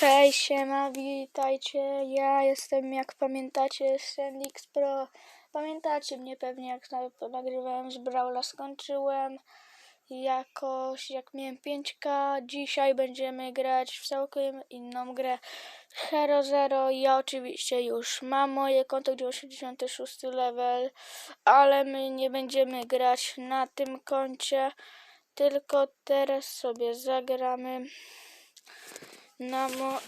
Hej, siema, witajcie. Ja jestem, jak pamiętacie, Sendix Pro. Pamiętacie mnie pewnie, jak na- nagrywałem z Brawla, skończyłem jakoś, jak miałem 5K. Dzisiaj będziemy grać w całkiem inną grę Hero Zero. Ja oczywiście już mam moje konto, gdzie 86 level, ale my nie będziemy grać na tym koncie, tylko teraz sobie zagramy na mo-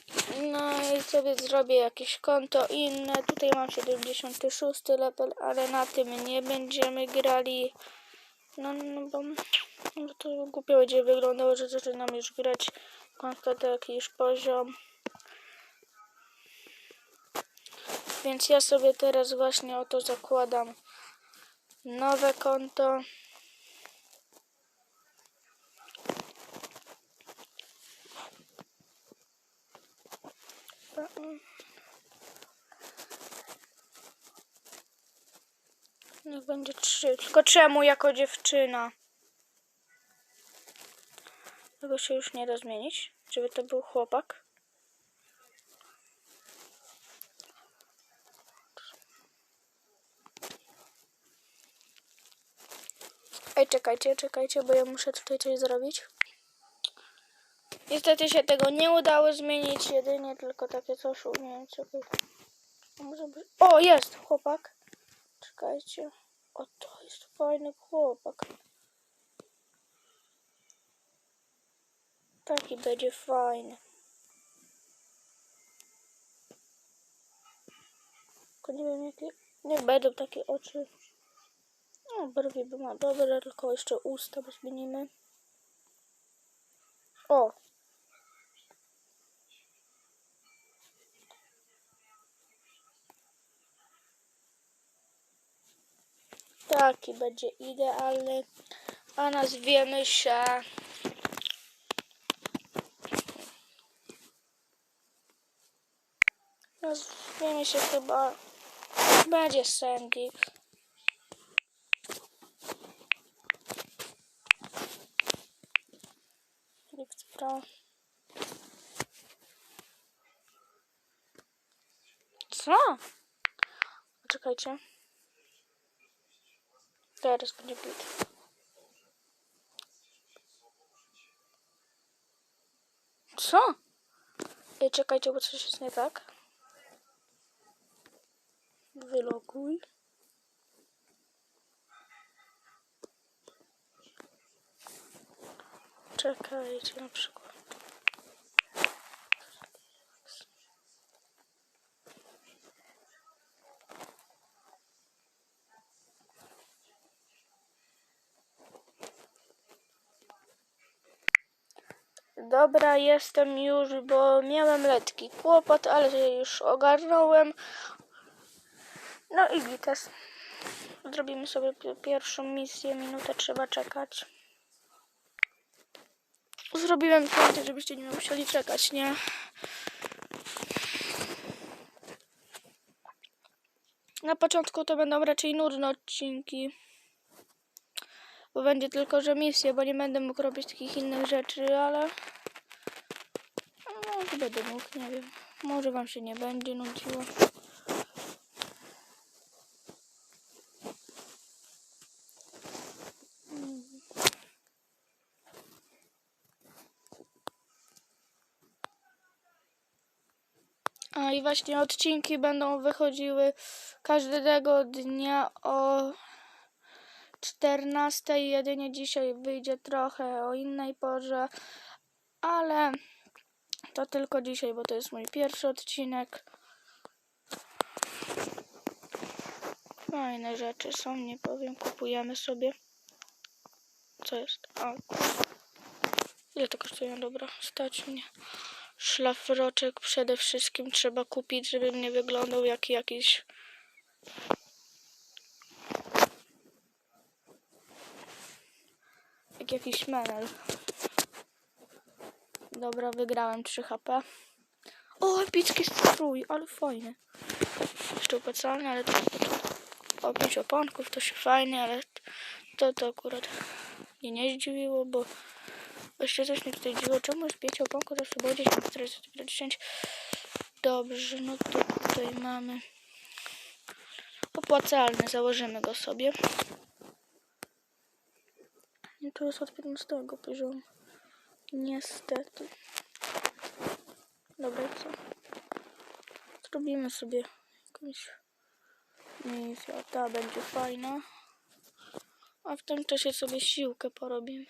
no i sobie zrobię jakieś konto inne. Tutaj mam 76 level, ale na tym nie będziemy grali. No, no bo no to głupio będzie wyglądało, że zaczynam już grać konto już poziom. Więc ja sobie teraz właśnie oto zakładam nowe konto. Niech będzie trzy. Tylko czemu jako dziewczyna? Tego się już nie da zmienić, żeby to był chłopak. Ej, czekajcie, czekajcie, bo ja muszę tutaj coś zrobić. Niestety się tego nie udało zmienić, jedynie tylko takie coś umiem. Czekaj. A Może. O, jest chłopak. Czekajcie. O, to jest fajny chłopak. Taki będzie fajny. Tylko nie wiem jakie... Nie będą takie oczy. No, brwi by ma dobre, tylko jeszcze usta bo zmienimy. O! Taki będzie idealny. A nazwiemy się... Nazwiemy się chyba... Będzie Sandy. Lift Pro. Co? Czekajcie. Teraz będzie bit. Co? Ej, czekajcie, bo coś jest nie tak. Wyloguj. Czekajcie na przykład. Dobra, jestem już, bo miałem letki kłopot, ale się już ogarnąłem. No i gites. Zrobimy sobie pi- pierwszą misję, minutę trzeba czekać. Zrobiłem piąty, żebyście nie musieli czekać, nie? Na początku to będą raczej nudne odcinki. Bo będzie tylko, że misje, bo nie będę mógł robić takich innych rzeczy, ale... To będę mógł, nie wiem. Może wam się nie będzie nudziło. A i właśnie odcinki będą wychodziły każdego dnia o 14. Jedynie dzisiaj wyjdzie trochę o innej porze, ale to tylko dzisiaj, bo to jest mój pierwszy odcinek. Fajne rzeczy są, nie powiem. Kupujemy sobie. Co jest? A. Ile to kosztuje? Dobra, stać mnie. Szlafroczek przede wszystkim trzeba kupić, żeby nie wyglądał jak jakiś jak jakiś menel. Dobra, wygrałem 3 HP. O, epicki strój, ale fajny. Jeszcze opłacalny, ale to, to, to o 5 oponków to się fajnie, ale to to akurat mnie nie zdziwiło, bo Jeszcze coś mnie tutaj dziwo. Czemu jest pięć oponku? To było 10, 4, 10. Dobrze, no to tutaj mamy opłacalny. Założymy go sobie. I tu jest od 15 poziomu. Niestety. Dobra, co? Zrobimy sobie jakąś misję. Ta będzie fajna. A w tym czasie sobie siłkę porobimy.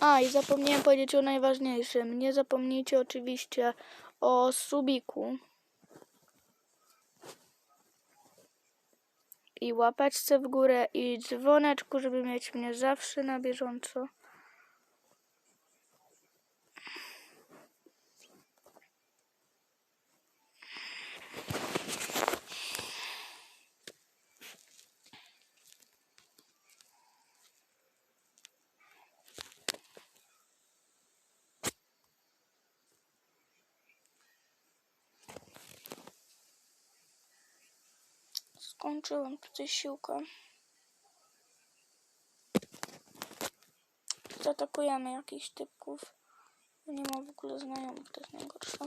A i zapomniałem powiedzieć o najważniejszym. Nie zapomnijcie oczywiście o subiku. I łapeczce w górę i dzwoneczku, żeby mieć mnie zawsze na bieżąco. Skończyłem tutaj siłkę. Zaatakujemy jakichś typków. Nie ma w ogóle znajomych, to jest najgorsze.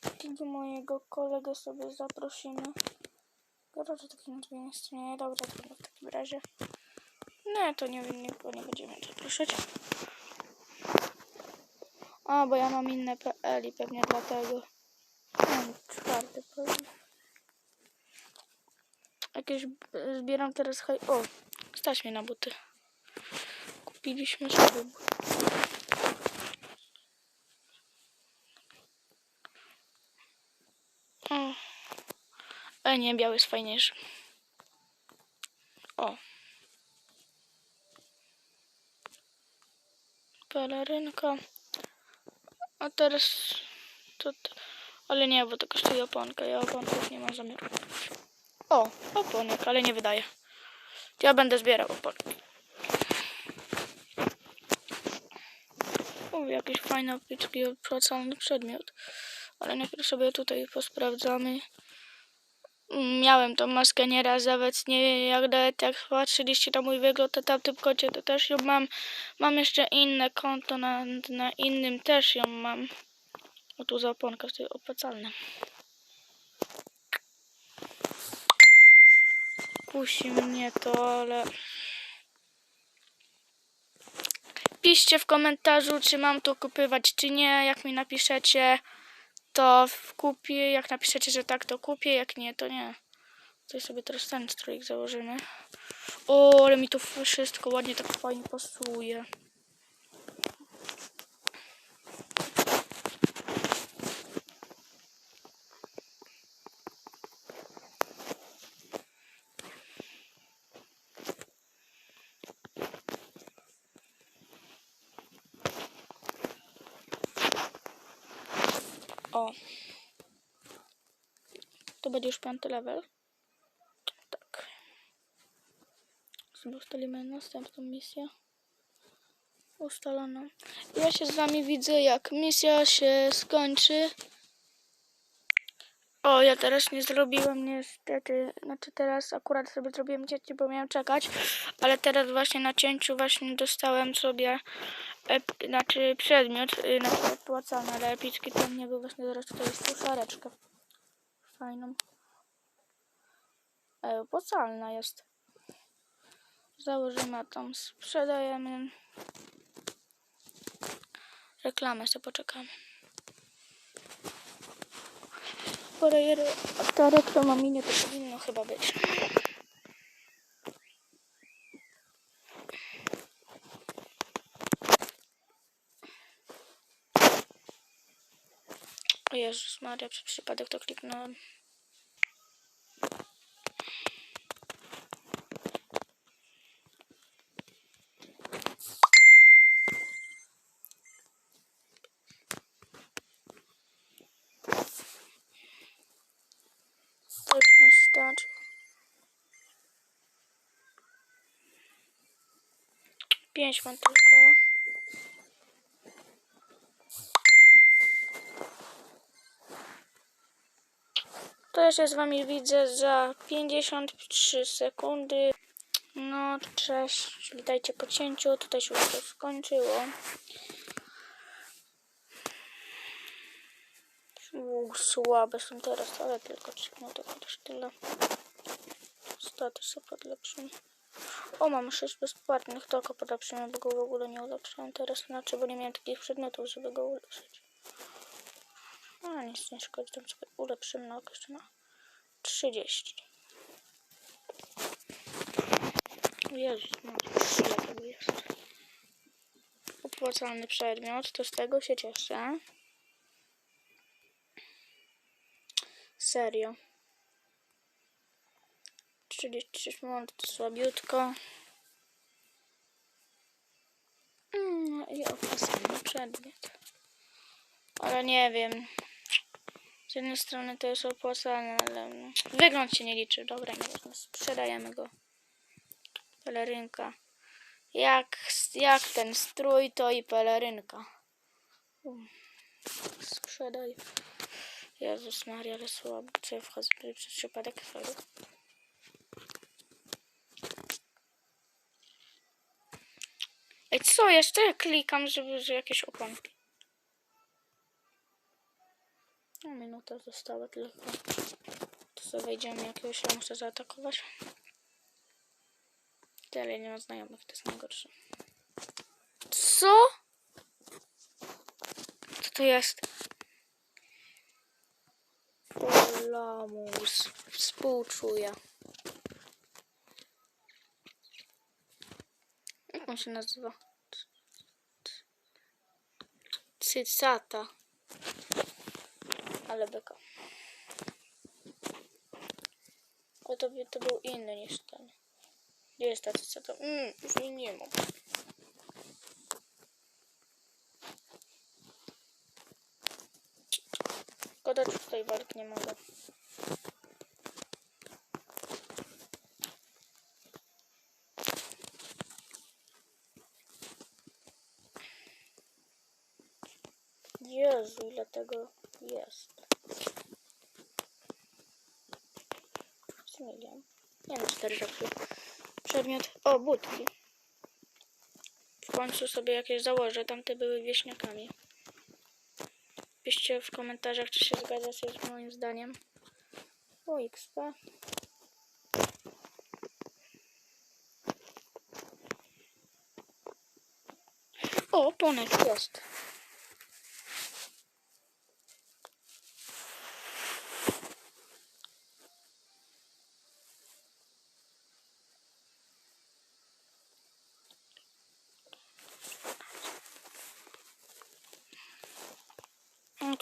Takiego mojego kolegę sobie zaprosimy. Dobra, że takiej nazwy nie istnieje. Dobra, to w takim razie. Nie, to nie bo nie będziemy zapraszać. A, bo ja mam inne PL i pewnie dlatego. Czwarty pewnie. Jakieś zbieram teraz haj... O, stać mnie na buty. Kupiliśmy sobie. O. E, nie, biały jest fajniejszy. O. Pelerynka. A teraz to, to... Ale nie, bo to kosztuje oponkę. Ja oponków nie mam zamiaru. O, oponek, ale nie wydaje. Ja będę zbierał oponki. O, jakieś fajne opiczki, opłacalny przedmiot. Ale najpierw sobie tutaj posprawdzamy. Miałem tą maskę nieraz, obecnie jak nawet jak patrzyliście na mój wygląd, to tam tym koncie to też ją mam. Mam jeszcze inne konto, na, na innym też ją mam. O tu za oponka, to jest opłacalne. Kusi mnie to, ale... Piszcie w komentarzu, czy mam to kupywać, czy nie. Jak mi napiszecie, to kupię. Jak napiszecie, że tak, to kupię. Jak nie, to nie. Tutaj sobie teraz ten strójek założymy. O, ale mi to wszystko ładnie tak fajnie pasuje. To będzie już piąty level. Tak. Sobie ustalimy następną misję. Ustaloną. Ja się z wami widzę, jak misja się skończy. O, ja teraz nie zrobiłem niestety, znaczy teraz akurat sobie zrobiłem cięcie, bo miałem czekać, ale teraz właśnie na cięciu właśnie dostałem sobie, ep, znaczy przedmiot, y, znaczy opłacany, ale epicki to nie był właśnie zaraz tutaj jest szareczkę fajną. E, opłacalna jest. Założymy, tam sprzedajemy. Reklamę sobie poczekamy. Barery, a ta reklama minie to powinno chyba być. O Jezus Maria, przez przypadek to kliknąłem. pięć mam tylko. To ja się z wami widzę za 53 sekundy. No, cześć, witajcie po cięciu. Tutaj się już to skończyło. Uuu, słabe są teraz, ale tylko 3 minuty, no chociaż tyle. Status się podlepszył. O, mam 6 bezpłatnych, tylko podlepszymy, bo go w ogóle nie ulepszyłem teraz, znaczy, bo nie miałem takich przedmiotów, żeby go ulepszyć. A, nic nie szkodzi, tam sobie ulepszymy na jeszcze na 30. Jezus, no, ile jest. Opłacalny przedmiot, to z tego się cieszę. Serio. 33 minut to słabiutko. Mm, I opłacalny przedmiot. Ale nie wiem. Z jednej strony to jest opłacalne, ale mm, wygląd się nie liczy. Dobra, nie sprzedajemy go. Pelerynka. Jak, jak ten strój, to i pelerynka. Sprzedaj. Jezus Maria, ale słabo. Co ja wchodzę przez przypadek chwilę. Ej, co jeszcze? Klikam, żeby że jakieś oponki. No, minuta została tylko. To sobie wejdziemy jakiegoś, ja muszę zaatakować. Tyle nie ma znajomych, to jest najgorsze. Co? Co to jest? O, lamus. Współczuję. On się nazywa? Cycata. Ale beka. O, to, to był inny niż ten. Gdzie jest ta cycata? Mm, już jej nie mam. Szkoda, że tutaj walk nie mogę. Jezu, ile tego jest. Milion. Nie no, cztery rzeczy. Przedmiot. O, budki. W końcu sobie jakieś założę. Tamte były wieśniakami. Piszcie w komentarzach, czy się zgadzacie z moim zdaniem. O, XP. O, ponek jest.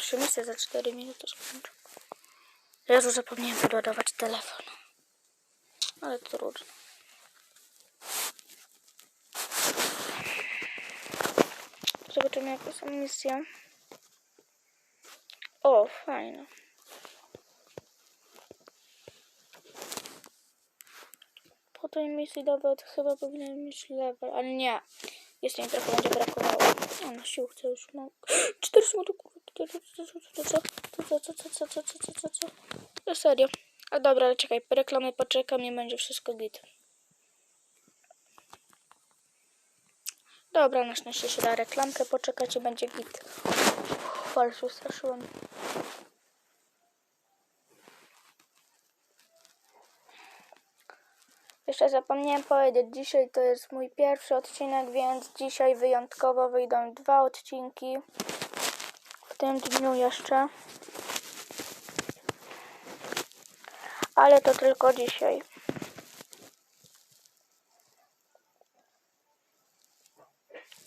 Trzy misje za 4 minuty skończę. Jezu, zapomniałem podładować telefon. Ale trudno. Zobaczymy jakie są misje. O, fajne. Po tej misji nawet chyba powinienem mieć level, ale nie. Jeszcze mi trochę będzie brakowało. O, na sił chcę już mam. 4 minuty, kurde. Co? No serio. A dobra, ale czekaj, po poczekam i będzie wszystko git. Dobra, na szczęście się da reklamkę poczekać i będzie git. Ale się straszyłem. Jeszcze zapomniałem powiedzieć, dzisiaj to jest mój pierwszy odcinek, więc dzisiaj wyjątkowo wyjdą dwa odcinki. Tym dniu jeszcze. Ale to tylko dzisiaj.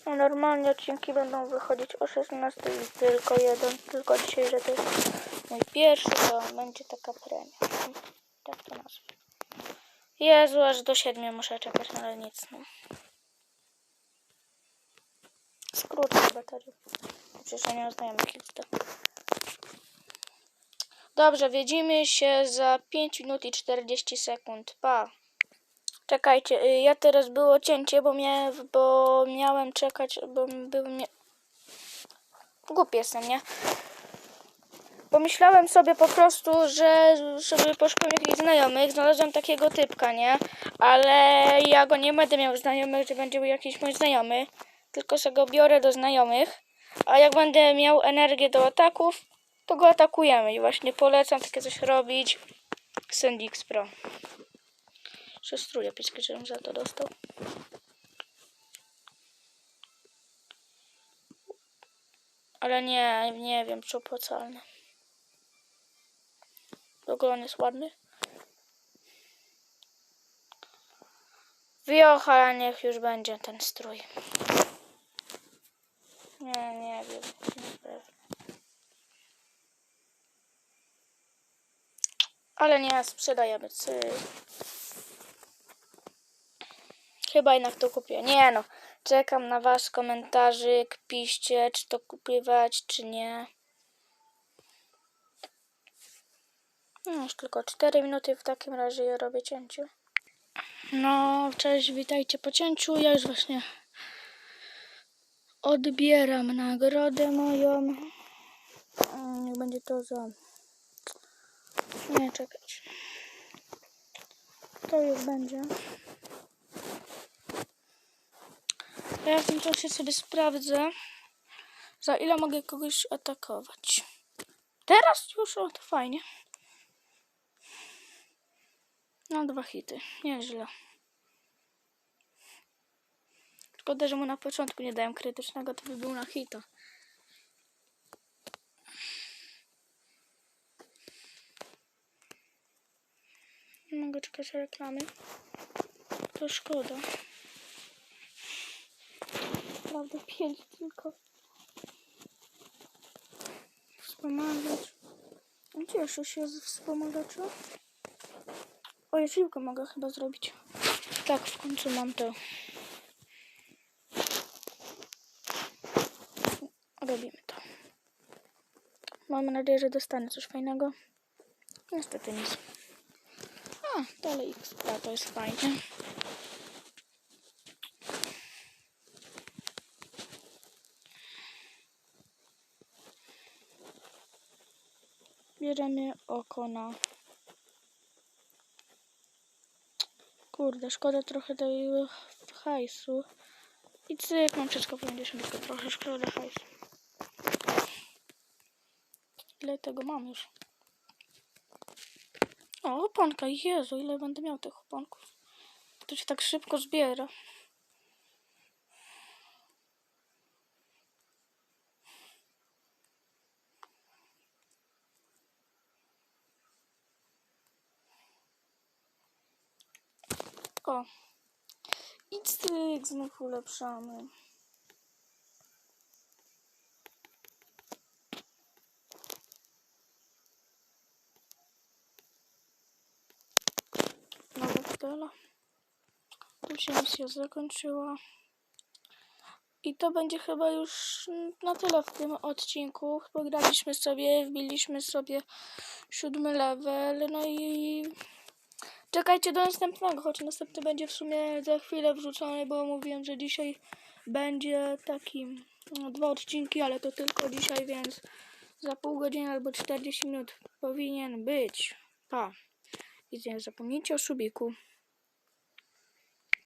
No, Normalnie odcinki będą wychodzić o 16 i tylko jeden, tylko dzisiaj, że to jest mój pierwszy, to będzie taka premia. Tak to nazwę. Jezu, aż do siedmiu muszę czekać, ale nic. No. Skrócę baterię. Przecież nie mam znajomych XD. Dobrze, widzimy się za 5 minut i 40 sekund. Pa. Czekajcie, y, ja teraz było cięcie, bo, mia bo miałem czekać, bo był mnie... Głupi jestem, nie? pomyślałem sobie po prostu, że sobie poszukam jakichś znajomych, znalazłem takiego typka, nie? Ale ja go nie będę miał znajomych, że będzie jakiś mój znajomy, tylko sobie go biorę do znajomych, a jak będę miał energię do ataków, to go atakujemy i właśnie polecam takie coś robić. Sendix Pro. Szestruję pieczkę, żebym za to dostał. Ale nie, nie wiem, czy opłacalne. Ogóle on jest ładny. Wiocha, niech już będzie ten strój. Nie, nie wiem. nie pewnie. Ale nie, sprzedajemy. Cy. Chyba jednak to kupię. Nie no, czekam na wasz komentarzyk. Piszcie, czy to kupywać, czy nie. No, już tylko 4 minuty w takim razie ja robię cięcie. No, cześć, witajcie po cięciu. Ja już właśnie odbieram nagrodę moją. Mm, będzie to za... Nie, czekać. To już będzie. Ja w tym czasie sobie sprawdzę, za ile mogę kogoś atakować. Teraz już, o to fajnie. No, dwa hity. Nieźle. Szkoda, że mu na początku nie dałem krytycznego, to by był na hita. Mogę czekać reklamy. To szkoda. Prawda, pięć tylko. Wspomagać. Cieszę się z wspomagacza. O, ja siłkę mogę chyba zrobić. Tak, w końcu mam to. Robimy to. Mamy nadzieję, że dostanę coś fajnego. Niestety nic. A, dalej X, to jest fajnie. Bierzemy oko na Kurde, szkoda trochę tego hajsu. I cyk, mam wszystko po 50, tylko trochę szkoda hajsu. Ile tego mam już? O, oponka, Jezu, ile będę miał tych oponków. To się tak szybko zbiera. O. I cyk, znów ulepszamy. Nowa tela. Tu się misja zakończyła. I to będzie chyba już na tyle w tym odcinku. Pograliśmy sobie, wbiliśmy sobie siódmy level. No i czekajcie do następnego, choć następny będzie w sumie za chwilę wrzucony, bo mówiłem, że dzisiaj będzie taki no, dwa odcinki, ale to tylko dzisiaj, więc za pół godziny albo 40 minut powinien być. Pa. I nie zapomnijcie o subiku.